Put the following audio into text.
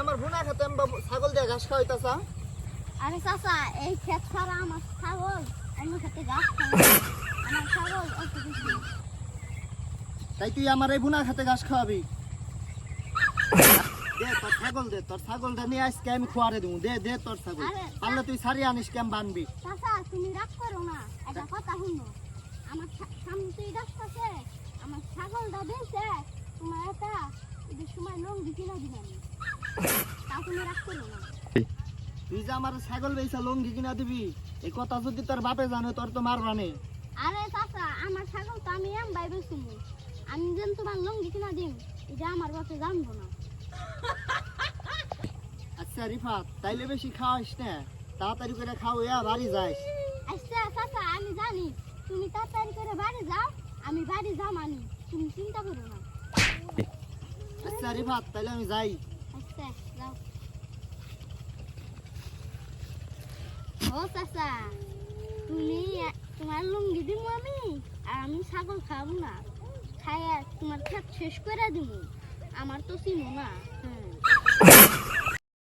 আমার বুনা খেতে আমি ছাগল দিয়ে ঘাস খাওয়াইতাছা আরে চাচা এই ক্ষেত ছাড়া আমার ছাগল অন্য খেতে খায় না। আমার ছাগল অত তাই তুই আমার এই বুনা খেতে ঘাস খাওয়াবি। দে তোর ছাগল দে তোর ছাগলটা নিয়ে আজকে আমি খোয়ারে দেবো দে দে তোর ছাগল। পারলে তুই সারি আনিস কেম বানবি? চাচা তুমি রাগ করো না এটা কথা শুনো। আমার সামনে তুই ডাকতেছে আমার ছাগলটা বেঁচে তোমার একটা ঈদের সময় লঙ্গি কিনা দিলাম তা তুমি রাগ করো না। তুই যে আমার ছাগল বেচা লঙ্গি কিনা দিবি এই কথা যদি তোর বাপে জানে তোর তো মারবা নে। আরে চাচা আমার ছাগল তো আমি এম ভাই বেশুম আমি যেন তোমার লঙ্গি কিনা দিম এটা আমার বাপে জানব না। আচ্ছা রিফাত তাইলে বেশি খাওয়াইস না। তাড়াতাড়ি করে খাওয়া বাড়ি যাইস আচ্ছা চাচা আমি জানি। তুমি তাড়াতাড়ি করে বাড়ি যাও আমি বাড়ি যাও মানি তুমি চিন্তা করো না। আচ্ছা রিফাত তাইলে আমি যাই। আচ্ছা যাও। ও চাচা তুমি তোমার লুঙ্গি দিব আমি আর আমি ছাগল খাব না। খাইয়া তোমার খেত শেষ করে দিব। আমার তো চিনো না। হ্যাঁ